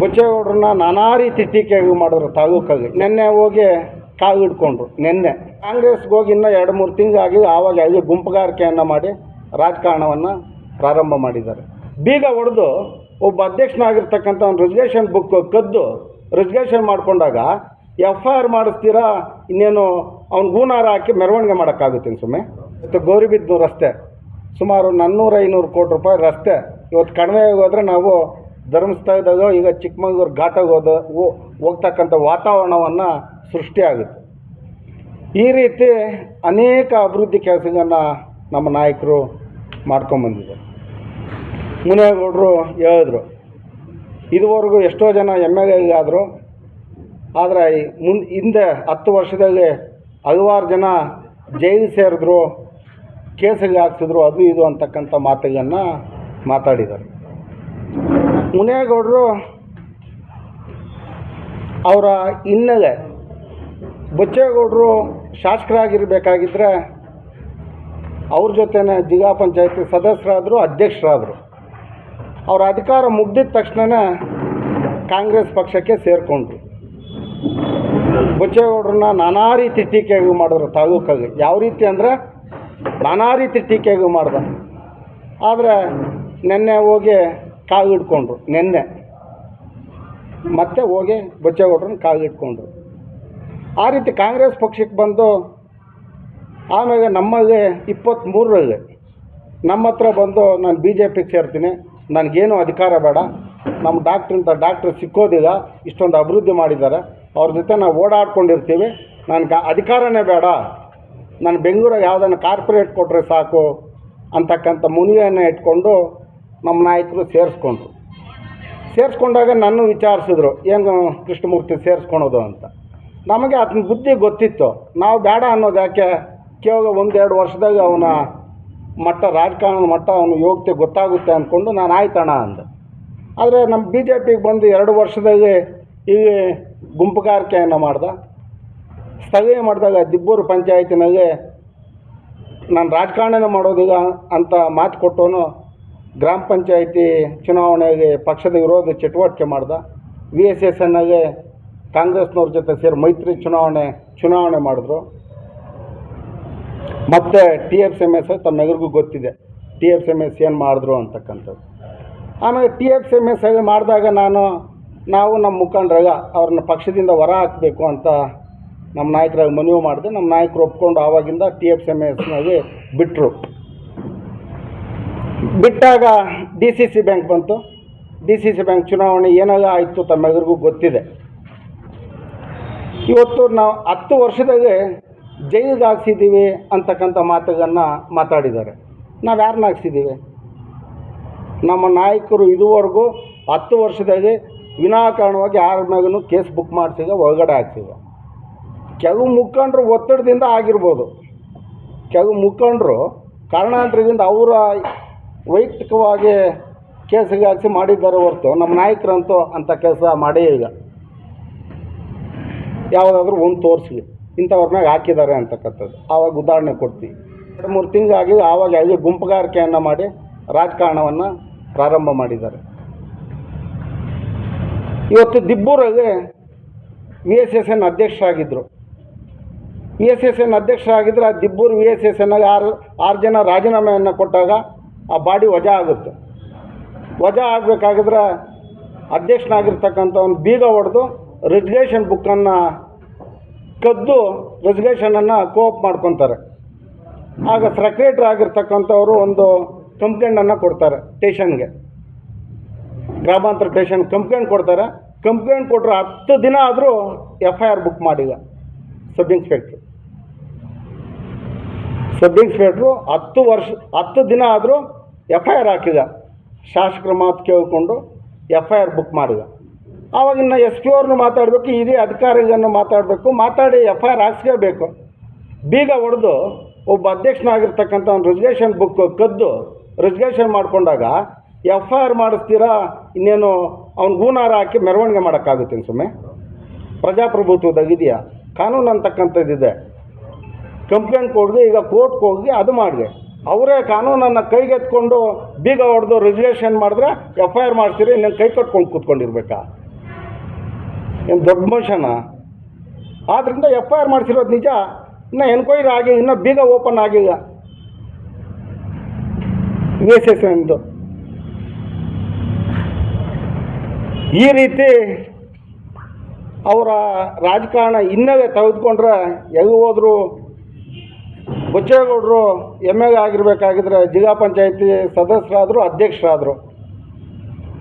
ಬಚ್ಚೇಗೌಡ್ರನ್ನ ನಾನಾ ರೀತಿ ಟೀಕೆ ಮಾಡಿದ್ರು ತಾಲೂಕಾಗಿ ನಿನ್ನೆ ಹೋಗಿ ಕಾಲು ಇಟ್ಕೊಂಡ್ರು ನಿನ್ನೆ. ಕಾಂಗ್ರೆಸ್ಗೆ ಹೋಗಿ ಇನ್ನೂ ಎರಡು ಮೂರು ತಿಂಗಳಾಗಿ ಆವಾಗ ಅಲ್ಲಿ ಗುಂಪುಗಾರಿಕೆಯನ್ನು ಮಾಡಿ ರಾಜಕಾರಣವನ್ನು ಪ್ರಾರಂಭ ಮಾಡಿದ್ದಾರೆ. ಬೀಗ ಹೊಡೆದು ಒಬ್ಬ ಅಧ್ಯಕ್ಷನಾಗಿರ್ತಕ್ಕಂಥ ಒಂದು ರಿಸರ್ವೇಷನ್ ಬುಕ್ ಕದ್ದು ರಿಸರ್ವೇಷನ್ ಮಾಡಿಕೊಂಡಾಗ ಎಫ್ ಐ ಆರ್ ಮಾಡಿಸ್ತೀರಾ, ಇನ್ನೇನು ಅವ್ನು ಗೂನಾರ ಹಾಕಿ ಮೆರವಣಿಗೆ ಮಾಡೋಕ್ಕಾಗುತ್ತೆ ಸುಮ್ಮನೆ? ಇವತ್ತು ಗೌರಿಬಿದ್ನೂರು ರಸ್ತೆ. ಸುಮಾರು ನಾನ್ನೂರು ಐನೂರು ಕೋಟಿ ರೂಪಾಯಿ ರಸ್ತೆ. ಇವತ್ತು ಕಡಿಮೆ ಹೋದ್ರೆ ನಾವು ಧರ್ಮಸ್ಥಳದಾಗ ಈಗ ಚಿಕ್ಕಮಂಗ್ಳೂರು ಘಾಟಾಗ ಹೋದ ಹೋಗ್ತಕ್ಕಂಥ ವಾತಾವರಣವನ್ನು ಸೃಷ್ಟಿಯಾಗುತ್ತೆ ಈ ರೀತಿ ಅನೇಕ ಅಭಿವೃದ್ಧಿ ಕೆಲಸಗಳನ್ನು ನಮ್ಮ ನಾಯಕರು ಮಾಡ್ಕೊಂಬಂದಿದ್ದಾರೆ ಮುನೇಗೌಡರು ಹೇಳಿದ್ರು, ಇದುವರೆಗೂ ಎಷ್ಟೋ ಜನ ಎಂ ಎಲ್ ಎಗಾದರು ಆದರು ಆದರೆ ಮುನ್ ಹಿಂದೆ ಹತ್ತು ವರ್ಷದಲ್ಲಿ ಹಲವಾರು ಜನ ಜೈಲು ಸೇರಿದ್ರು ಕೇಸಿಗೆ ಹಾಕ್ಸಿದ್ರು, ಅದು ಇದು ಅಂತಕ್ಕಂಥ ಮಾತುಗಳನ್ನು ಮಾತಾಡಿದ್ದಾರೆ. ಮುನೇಗೌಡರು ಅವರ ಹಿನ್ನೆಲೆ ಬಚ್ಚೇಗೌಡರು ಶಾಸಕರಾಗಿರ್ಬೇಕಾಗಿದ್ದರೆ ಅವ್ರ ಜೊತೆನೇ ಜಿಲ್ಲಾ ಪಂಚಾಯತಿ ಸದಸ್ಯರಾದರು, ಅಧ್ಯಕ್ಷರಾದರು. ಅವರ ಅಧಿಕಾರ ಮುಗ್ದಿದ ತಕ್ಷಣ ಕಾಂಗ್ರೆಸ್ ಪಕ್ಷಕ್ಕೆ ಸೇರಿಕೊಂಡ್ರು. ಬಚ್ಚೇಗೌಡ್ರನ್ನ ನಾನಾ ರೀತಿ ಟೀಕೆಗಳು ಮಾಡಿದ್ರು ತಾಲೂಕಾಗಿ ಯಾವ ರೀತಿ ಅಂದರೆ ನಾನಾ ರೀತಿ ಟೀಕೆಗಳು ಮಾಡ್ದ. ಆದರೆ ನಿನ್ನೆ ಹೋಗಿ ಕಾವು ಹಿಡ್ಕೊಂಡ್ರು, ನಿನ್ನೆ. ಮತ್ತೆ ಹೋಗಿ ಬಚ್ಚೇಗೌಡ್ರನ್ನ ಕಾವು ಹಿಡ್ಕೊಂಡ್ರು. ಆ ರೀತಿ ಕಾಂಗ್ರೆಸ್ ಪಕ್ಷಕ್ಕೆ ಬಂದು, ಆಮೇಲೆ ನಮ್ಮಲ್ಲಿ ಇಪ್ಪತ್ತ್ಮೂರರಲ್ಲಿ ನಮ್ಮ ಹತ್ರ ಬಂದು ನಾನು ಬಿ ಜೆ ಪಿಗೆ ಸೇರ್ತೀನಿ, ನನಗೇನು ಅಧಿಕಾರ ಬೇಡ ನಮ್ಮ ಡಾಕ್ಟ್ರಿಂದ ಡಾಕ್ಟ್ರ್ ಸಿಕ್ಕೋದಿಲ್ಲ, ಇಷ್ಟೊಂದು ಅಭಿವೃದ್ಧಿ ಮಾಡಿದ್ದಾರೆ, ಅವ್ರ ಜೊತೆ ನಾವು ಓಡಾಡ್ಕೊಂಡಿರ್ತೀವಿ, ನನಗೆ ಅಧಿಕಾರನೇ ಬೇಡ, ನಾನು ಬೆಂಗಳೂರಾಗ ಯಾವುದನ್ನು ಕಾರ್ಪೊರೇಟ್ ಕೊಟ್ಟರೆ ಸಾಕು ಅಂತಕ್ಕಂಥ ಮುನಿಯನ್ನು ಇಟ್ಕೊಂಡು ನಮ್ಮ ನಾಯಕರು ಸೇರಿಸ್ಕೊಂಡ್ರು. ಸೇರಿಸ್ಕೊಂಡಾಗ ನನ್ನ ವಿಚಾರಿಸಿದ್ರು ಏನು ಕೃಷ್ಣಮೂರ್ತಿ ಸೇರಿಸ್ಕೊಳೋದು ಅಂತ. ನಮಗೆ ಅದನ್ನ ಬುದ್ಧಿ ಗೊತ್ತಿತ್ತು. ನಾವು ಬೇಡ ಅನ್ನೋದು ಯಾಕೆ? ಕೇವಲ ಒಂದೆರಡು ವರ್ಷದಾಗ ಅವನ ಮಟ್ಟ, ರಾಜಕಾರಣದ ಮಟ್ಟ ಅವನ ಯೋಗ್ಯತೆ ಗೊತ್ತಾಗುತ್ತೆ ಅಂದ್ಕೊಂಡು ನಾನು ಆಯ್ತಣ ಅಂದೆ. ಆದರೆ ನಮ್ಮ ಬಿ ಜೆ ಪಿಗೆ ಬಂದು ಎರಡು ವರ್ಷದಾಗೆ ಈ ಗುಂಪುಗಾರಿಕೆಯನ್ನು ಮಾಡ್ದ? ಸ್ಥಳೀಯ ಮಾಡಿದಾಗ ದಿಬ್ಬೂರು ಪಂಚಾಯತಿನಾಗೆ ನಾನು ರಾಜಕಾರಣನೇ ಮಾಡೋದೀಗ ಅಂತ ಮಾತು ಕೊಟ್ಟವನು ಗ್ರಾಮ ಪಂಚಾಯಿತಿ ಚುನಾವಣೆಗೆ ಪಕ್ಷದ ವಿರೋಧ ಚಟುವಟಿಕೆ ಮಾಡ್ದ. ವಿ ಎಸ್ ಎಸ್ ಎನ್ನಾಗೆ ಕಾಂಗ್ರೆಸ್ನವ್ರ ಜೊತೆ ಸೇರಿ ಮೈತ್ರಿ ಚುನಾವಣೆ ಚುನಾವಣೆ ಮಾಡಿದ್ರು. ಮತ್ತು ಟಿ ಎಫ್ ಎಂ ಎಸ್ ಗೊತ್ತಿದೆ. ಟಿ ಎಫ್ ಎಂ ಎಸ್ ಏನು ಮಾಡಿದ್ರು ಅಂತಕ್ಕಂಥದ್ದು. ಆಮೇಲೆ ಟಿ ಎಫ್ ಎಂ ಎಸ್ ಮಾಡಿದಾಗ ನಾನು, ನಾವು ನಮ್ಮ ಮುಖಂಡರಾಗ ಅವ್ರನ್ನ ಪಕ್ಷದಿಂದ ಹೊರ ಹಾಕಬೇಕು ಅಂತ ನಮ್ಮ ನಾಯಕರಾಗಿ ಮನವಿ ಮಾಡಿದೆ. ನಮ್ಮ ನಾಯಕರು ಒಪ್ಕೊಂಡು ಆವಾಗಿಂದ ಟಿ ಎಫ್ ಎಂ ಎಸ್ನಾಗೆ ಬಿಟ್ಟರು ಬಿಟ್ಟಾಗ ಡಿ ಸಿ ಸಿ ಬ್ಯಾಂಕ್ ಬಂತು. ಡಿ ಸಿ ಸಿ ಬ್ಯಾಂಕ್ ಚುನಾವಣೆ ಏನೆಲ್ಲ ಆಯಿತು ತಮ್ಮೆಲ್ಲರಿಗೂ ಗೊತ್ತಿದೆ. ಇವತ್ತು ನಾವು ಹತ್ತು ವರ್ಷದಾಗೆ ಜೈಲಿಗೆ ಹಾಕ್ಸಿದ್ದೀವಿ ಅಂತಕ್ಕಂಥ ಮಾತುಗಳನ್ನು ಮಾತಾಡಿದ್ದಾರೆ. ನಾವು ಯಾರನ್ನ ಹಾಕ್ಸಿದ್ದೀವಿ? ನಮ್ಮ ನಾಯಕರು ಇದುವರೆಗೂ ಹತ್ತು ವರ್ಷದಾಗೆ ವಿನಾಕಾರಣವಾಗಿ ಯಾರ ಮ್ಯಾಗೂ ಕೇಸ್ ಬುಕ್ ಮಾಡಿಸಿದ ಒಳಗಡೆ ಹಾಕ್ಸಿದ ಕೆಲವು ಮುಖಂಡರು ಒತ್ತಡದಿಂದ ಆಗಿರ್ಬೋದು. ಕೆಲವು ಮುಖಂಡರು ಕಾರಣಾಂತರದಿಂದ ಅವರ ವೈಯಕ್ತಿಕವಾಗಿ ಕೇಸಿಗೆ ಹಾಕಿಸಿ ಮಾಡಿದ್ದಾರೆ ಹೊರತು ನಮ್ಮ ನಾಯಕರಂತೂ ಅಂಥ ಕೆಲಸ ಮಾಡೇ ಇಲ್ಲ. ಯಾವುದಾದ್ರೂ ಒಂದು ತೋರಿಸಿ ಇಂಥವ್ರನ್ನಾಗ ಹಾಕಿದ್ದಾರೆ ಅಂತಕ್ಕಂಥದ್ದು. ಆವಾಗ ಉದಾಹರಣೆ ಕೊಡ್ತೀವಿ. ಎರಡು ಮೂರು ತಿಂಗಳಾಗಿ ಆವಾಗ ಅಲ್ಲಿ ಗುಂಪುಗಾರಿಕೆಯನ್ನು ಮಾಡಿ ರಾಜಕಾರಣವನ್ನು ಪ್ರಾರಂಭ ಮಾಡಿದ್ದಾರೆ. ಇವತ್ತು ದಿಬ್ಬೂರಲ್ಲಿ ವಿ ಎಸ್ ಎಸ್ ಎನ್ ಅಧ್ಯಕ್ಷರಾಗಿದ್ದರು ವಿ ಎಸ್ ಎಸ್ ಎನ್ ಅಧ್ಯಕ್ಷರಾಗಿದ್ದರೆ ಆ ದಿಬ್ಬೂರು ವಿ ಎಸ್ ಎಸ್ ಎನ್ನಲ್ಲಿ ಆರು ಆರು ಜನ ರಾಜೀನಾಮೆಯನ್ನು ಕೊಟ್ಟಾಗ ಆ ಬಾಡಿ ವಜಾ ಆಗುತ್ತೆ. ವಜಾ ಆಗಬೇಕಾಗಿದ್ರೆ ಅಧ್ಯಕ್ಷನಾಗಿರ್ತಕ್ಕಂಥವ್ನು ಬೀಗ ಹೊಡೆದು ರೆಸ್ಯುಲೇಷನ್ ಬುಕ್ಕನ್ನು ಕದ್ದು ರೆಸ್ಯುಲೇಷನನ್ನು ಕೋಪ್ ಮಾಡ್ಕೊತಾರೆ. ಆಗ ಸೆಕ್ರೆಟ್ರಿ ಆಗಿರ್ತಕ್ಕಂಥವ್ರು ಒಂದು ಕಂಪ್ಲೇಂಟನ್ನು ಕೊಡ್ತಾರೆ ಟೇಷನ್ಗೆ ಗ್ರಾಮಾಂತರ ಸ್ಟೇಷನ್ ಕಂಪ್ಲೇಂಟ್ ಕೊಡ್ತಾರೆ. ಕಂಪ್ಲೇಂಟ್ ಕೊಟ್ಟರೆ ಹತ್ತು ದಿನ ಆದರೂ ಎಫ್ ಐ ಆರ್ ಬುಕ್ ಮಾಡಿಲ್ಲ ಸಬ್ ಇನ್ಸ್ಪೆಕ್ಟ್ರು. ಸಬ್ ಇನ್ಸ್ಪೆಕ್ಟ್ರು ಹತ್ತು ವರ್ಷ, ಹತ್ತು ದಿನ ಆದರೂ ಎಫ್ ಐ ಆರ್ ಹಾಕಿದ. ಶಾಸಕರ ಮಾತು ಕೇಳಿಕೊಂಡು ಎಫ್ ಐ ಆರ್ ಬುಕ್ ಮಾಡಿದ. ಆವಾಗ ಇನ್ನು ಎಸ್ ಪಿ ಅವ್ರನ್ನ ಮಾತಾಡಬೇಕು ಹಿರಿಯ ಅಧಿಕಾರಿಗಳನ್ನು ಮಾತಾಡಬೇಕು, ಮಾತಾಡಿ ಎಫ್ ಐ ಆರ್ ಹಾಕ್ಸ್ಕೋಬೇಕು ಬೀಗ ಹೊಡೆದು ಒಬ್ಬ ಅಧ್ಯಕ್ಷನಾಗಿರ್ತಕ್ಕಂಥ ಒಂದು ರಿಸರ್ವೇಷನ್ ಬುಕ್ ಕದ್ದು ರಿಸರ್ವೇಷನ್ ಮಾಡಿಕೊಂಡಾಗ ಎಫ್ ಐ ಆರ್ ಮಾಡಿಸ್ತೀರಾ, ಇನ್ನೇನು ಅವ್ನು ಗೂನಾರ ಹಾಕಿ ಮೆರವಣಿಗೆ ಮಾಡೋಕ್ಕಾಗುತ್ತೆ ಸುಮ್ಮನೆ ಪ್ರಜಾಪ್ರಭುತ್ವದಾಗಿದೆಯಾ? ಕಾನೂನು ಅಂತಕ್ಕಂಥದ್ದಿದೆ ಕಂಪ್ಲೇಂಟ್ ಕೊಡ್ದು ಈಗ ಕೋರ್ಟ್ಗೆ ಹೋಗಿ ಅದು ಮಾಡಿದೆ. ಅವರೇ ಕಾನೂನನ್ನು ಕೈಗೆತ್ಕೊಂಡು ಬೀಗ ಹೊಡೆದು ರೆಜುಲೇಷನ್ ಮಾಡಿದ್ರೆ ಎಫ್ ಐ ಆರ್ ಮಾಡ್ತೀರಿ ಇನ್ನೇನು ಕೈ ಕಟ್ಕೊಂಡು ಕೂತ್ಕೊಂಡಿರ್ಬೇಕಾ? ಏನು ದೊಡ್ಡ ಮನುಷ್ಯನ ಆದ್ದರಿಂದ ಎಫ್ ಐ ಆರ್ ಮಾಡ್ಸಿರೋದು ನಿಜ. ಇನ್ನೂ ಎನ್ಕ್ವೈರಿ ಆಗಿ, ಇನ್ನೂ ಬೀಗ ಓಪನ್ ಆಗಿಲ್ಲ ವಿ ಎಸ್ ಎಸ್ ಎಂದು. ಈ ರೀತಿ ಅವರ ರಾಜಕಾರಣ ಇನ್ನವೇ ತೆಗೆದುಕೊಂಡ್ರೆ, ಎಲ್ಲಿ ಹೋದ್ರು ಬಚ್ಚೇಗೌಡರು ಎಂ ಎಲ್ ಆಗಿರಬೇಕಾಗಿದ್ರೆ ಜಿಲ್ಲಾ ಪಂಚಾಯತಿ ಸದಸ್ಯರಾದರು, ಅಧ್ಯಕ್ಷರಾದರು.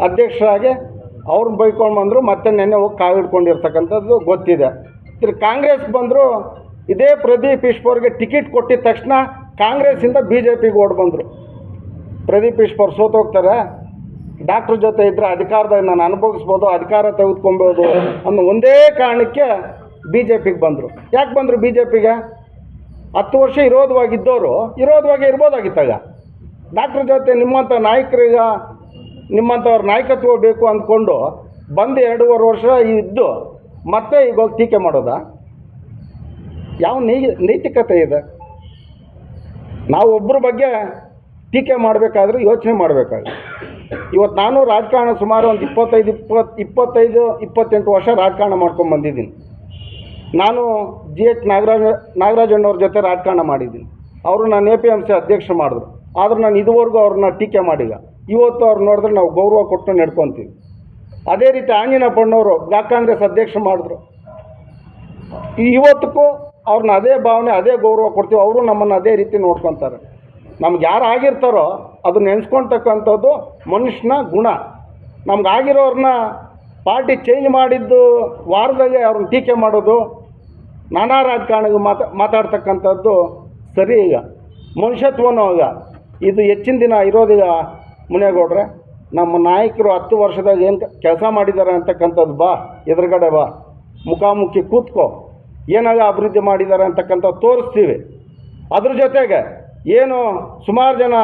ಅಧ್ಯಕ್ಷರಾಗಿ ಅವ್ರನ್ನ ಬೈಕೊಂಡು ಬಂದರು, ಮತ್ತೆ ನೆನ್ನೆ ಹೋಗಿ ಕಾವಿಡ್ಕೊಂಡಿರ್ತಕ್ಕಂಥದ್ದು ಗೊತ್ತಿದೆ. ತಿರ್ಗಿ ಕಾಂಗ್ರೆಸ್ಗೆ ಬಂದರು, ಇದೇ ಪ್ರದೀಪ್ ಈಶ್ವರ್ಗೆ ಟಿಕೆಟ್ ಕೊಟ್ಟಿದ ತಕ್ಷಣ ಕಾಂಗ್ರೆಸ್ಸಿಂದ ಬಿ ಜೆ ಪಿಗೆ ಓಡ್ ಬಂದರು. ಪ್ರದೀಪ್ ಈಶ್ವರ್ ಸೋತೋಗ್ತಾರೆ ಡಾಕ್ಟ್ರ್ ಜೊತೆ ಇದ್ದರೆ ಅಧಿಕಾರದ ನಾನು ಅನುಭವಿಸ್ಬೋದು, ಅಧಿಕಾರ ತೆಗೆದುಕೊಬೋದು ಅನ್ನೋ ಒಂದೇ ಕಾರಣಕ್ಕೆ ಬಿ ಜೆ ಪಿಗೆ ಬಂದರು. ಯಾಕೆ ಬಂದರು ಬಿ ಜೆ ಪಿಗೆ ಹತ್ತು ವರ್ಷ ಇರೋದವಾಗಿದ್ದವರು ಇರೋದವಾಗೆ ಇರ್ಬೋದಾಗಿತ್ತಾಗ ಡಾಕ್ಟ್ರ್ ಜೊತೆ ನಿಮ್ಮಂಥ ನಾಯಕರಿಗೆ, ನಿಮ್ಮಂಥವ್ರ ನಾಯಕತ್ವ ಬೇಕು ಅಂದ್ಕೊಂಡು ಬಂದು ಎರಡೂವರೆ ವರ್ಷ ಇದ್ದು ಮತ್ತೆ ಈಗ ಹೋಗಿ ಟೀಕೆ ಮಾಡೋದಾ? ಯಾವ ನೈ, ನೈತಿಕತೆ ಇದೆ. ನಾವು ಒಬ್ಬರ ಬಗ್ಗೆ ಟೀಕೆ ಮಾಡಬೇಕಾದ್ರೆ ಯೋಚನೆ ಮಾಡಬೇಕಾಗ ಇವತ್ತು ನಾನು ರಾಜಕಾರಣ ಸುಮಾರು ಒಂದು ಇಪ್ಪತ್ತೈದು, ಇಪ್ಪತ್ತು, ಇಪ್ಪತ್ತೈದು, ಇಪ್ಪತ್ತೆಂಟು ವರ್ಷ ರಾಜಕಾರಣ ಮಾಡ್ಕೊಂಡು ಬಂದಿದ್ದೀನಿ. ನಾನು ಜಿ ಎಚ್ ನಾಗರಾಜ, ನಾಗರಾಜಣ್ಣವ್ರ ಜೊತೆ ರಾಜಕಾರಣ ಮಾಡಿದ್ದೀನಿ. ಅವರು ನಾನು ಎ ಪಿ ಎಂ ಸಿ ಅಧ್ಯಕ್ಷ ಮಾಡಿದ್ರು. ಆದ್ರೆ ನಾನು ಇದುವರೆಗೂ ಅವ್ರನ್ನ ಟೀಕೆ ಮಾಡಿಲ್ಲ. ಇವತ್ತು ಅವ್ರು ನೋಡಿದ್ರೆ ನಾವು ಗೌರವ ಕೊಟ್ಟು ನಡ್ಕೊತೀವಿ. ಅದೇ ರೀತಿ ಆಂಜನೇಯಪ್ಪಣ್ಣವರು ಬ್ಲಾಕ್ ಕಾಂಗ್ರೆಸ್ ಅಧ್ಯಕ್ಷ ಮಾಡಿದ್ರು. ಇವತ್ತಕ್ಕೂ ಅವ್ರನ್ನ ಅದೇ ಭಾವನೆ, ಅದೇ ಗೌರವ ಕೊಡ್ತೀವಿ. ಅವರು ನಮ್ಮನ್ನು ಅದೇ ರೀತಿ ನೋಡ್ಕೊತಾರೆ. ನಮ್ಗೆ ಯಾರು ಆಗಿರ್ತಾರೋ ಅದನ್ನ ನೆನೆಸ್ಕೊಳ್ತಕ್ಕಂಥದ್ದು ಮನುಷ್ಯನ ಗುಣ. ನಮ್ಗೆ ಆಗಿರೋರನ್ನ ಪಾರ್ಟಿ ಚೇಂಜ್ ಮಾಡಿದ್ದು ವಾರದಲ್ಲಿ ಅವ್ರನ್ನ ಟೀಕೆ ಮಾಡೋದು ನಾನಾ ರಾಜಕಾರಣಿಗೆ ಮಾತಾ, ಮಾತಾಡ್ತಕ್ಕಂಥದ್ದು ಸರಿ ಈಗ. ಮನುಷ್ಯತ್ವನೂ ಈಗ ಇದು ಹೆಚ್ಚಿನ ದಿನ ಇರೋದೀಗ ಮುನೇಗೌಡ್ರೆ ನಮ್ಮ ನಾಯಕರು ಹತ್ತು ವರ್ಷದಾಗ ಏನು ಕೆಲಸ ಮಾಡಿದ್ದಾರೆ ಅಂತಕ್ಕಂಥದ್ದು ಬಾ, ಎದುರುಗಡೆ ಬಾ. ಮುಖಾಮುಖಿ ಕೂತ್ಕೋ. ಏನಾಗ ಅಭಿವೃದ್ಧಿ ಮಾಡಿದ್ದಾರೆ ಅಂತಕ್ಕಂಥ ತೋರಿಸ್ತೀವಿ. ಅದ್ರ ಜೊತೆಗೆ ಏನು ಸುಮಾರು ಜನ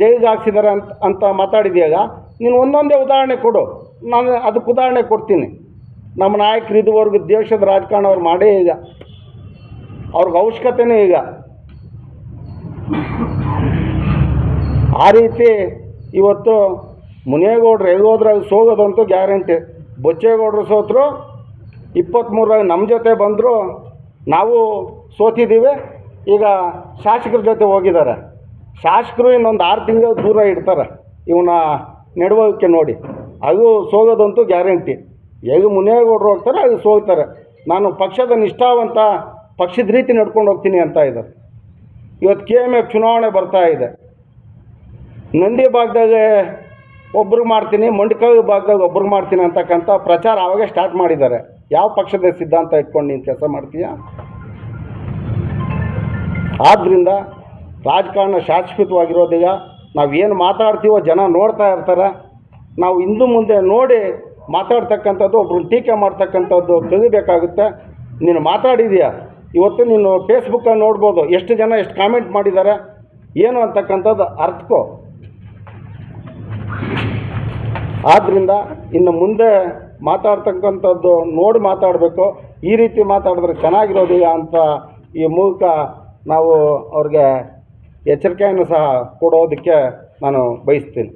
ಜೈಲಿಗೆ ಹಾಕ್ಸಿದ್ದಾರೆ ಅಂತ ಅಂತ ಮಾತಾಡಿದೆಯಾಗ ನೀನು ಒಂದೊಂದೇ ಉದಾಹರಣೆ ಕೊಡು. ನಾನು ಅದಕ್ಕೆ ಉದಾಹರಣೆ ಕೊಡ್ತೀನಿ. ನಮ್ಮ ನಾಯಕರು ಇದುವರೆಗೂ ದೇಶದ ರಾಜಕಾರಣ ಅವ್ರು ಮಾಡೇ ಈಗ. ಅವ್ರಿಗೆ ಅವಶ್ಯಕತೆನೇ ಈಗ. ಆ ರೀತಿ ಇವತ್ತು ಮುನಿಯೇಗೌಡ್ರು ಎಗೋದ್ರಾಗ ಸೋಗೋದಂತೂ ಗ್ಯಾರಂಟಿ. ಬೊಚ್ಚೇಗೌಡರು ಸೋತರು ಇಪ್ಪತ್ತ್ಮೂರಾಗ ನಮ್ಮ ಜೊತೆ ಬಂದರು, ನಾವು ಸೋತಿದ್ದೀವಿ, ಈಗ ಶಾಸಕರ ಜೊತೆ ಹೋಗಿದ್ದಾರೆ. ಶಾಸಕರು ಇನ್ನೊಂದು ಆರು ತಿಂಗಳು ದೂರ ಇಡ್ತಾರೆ ಇವನ್ನ ನೆಡುವಿಕೆ ನೋಡಿ. ಅದು ಸೋಗೋದಂತೂ ಗ್ಯಾರಂಟಿ. ಹೇಗೆ ಮುನಿಯೇಗೌಡರು ಹೋಗ್ತಾರೆ ಅದು ಸೋಗ್ತಾರೆ ನಾನು ಪಕ್ಷದ ನಿಷ್ಠಾವಂತ ಪಕ್ಷದ ರೀತಿ ನಡ್ಕೊಂಡು ಹೋಗ್ತೀನಿ ಅಂತ ಇದ್ದಾರೆ. ಇವತ್ತು ಕೆ ಎಂ ಎಫ್ ಚುನಾವಣೆ ಬರ್ತಾ ಇದೆ. ನಂದಿ ಭಾಗದಾಗ ಒಬ್ರಿಗೆ ಮಾಡ್ತೀನಿ, ಮಂಡ್ಕಲ್ ಭಾಗದಾಗ ಒಬ್ರಿಗೆ ಮಾಡ್ತೀನಿ ಅಂತಕ್ಕಂಥ ಪ್ರಚಾರ ಆವಾಗೇ ಸ್ಟಾರ್ಟ್ ಮಾಡಿದ್ದಾರೆ. ಯಾವ ಪಕ್ಷದ ಸಿದ್ಧಾಂತ ಇಟ್ಕೊಂಡು ನೀನು ಕೆಲಸ ಮಾಡ್ತೀಯ? ಆದ್ದರಿಂದ ರಾಜಕಾರಣ ಶಾಶ್ವತವಾಗಿರೋದೀಗ ನಾವು ಏನು ಮಾತಾಡ್ತೀವೋ ಜನ ನೋಡ್ತಾ ಇರ್ತಾರೆ. ನಾವು ಇಂದು ಮುಂದೆ ನೋಡಿ ಮಾತಾಡ್ತಕ್ಕಂಥದ್ದು ಒಬ್ರನ್ನ ಟೀಕೆ ಮಾಡ್ತಕ್ಕಂಥದ್ದು ಕಲಿಬೇಕಾಗುತ್ತೆ ನೀನು ಮಾತಾಡಿದೀಯ? ಇವತ್ತು ನೀನು ಫೇಸ್ಬುಕ್ಕಲ್ಲಿ ನೋಡ್ಬೋದು. ಎಷ್ಟು ಜನ ಎಷ್ಟು ಕಾಮೆಂಟ್ ಮಾಡಿದ್ದಾರೆ? ಏನು ಅಂತಕ್ಕಂಥದ್ದು ಅರ್ಥಕೋ ಆದ್ದರಿಂದ ಇನ್ನು ಮುಂದೆ ಮಾತಾಡ್ತಕ್ಕಂಥದ್ದು ನೋಡಿ ಮಾತಾಡಬೇಕು. ಈ ರೀತಿ ಮಾತಾಡಿದ್ರೆ ಚೆನ್ನಾಗಿರೋದಿಲ್ಲ ಅಂತ ಈ ಮೂಲಕ ನಾವು ಅವ್ರಿಗೆ ಎಚ್ಚರಿಕೆಯನ್ನು ಸಹ ಕೊಡೋದಕ್ಕೆ ನಾನು ಬಯಸ್ತೀನಿ.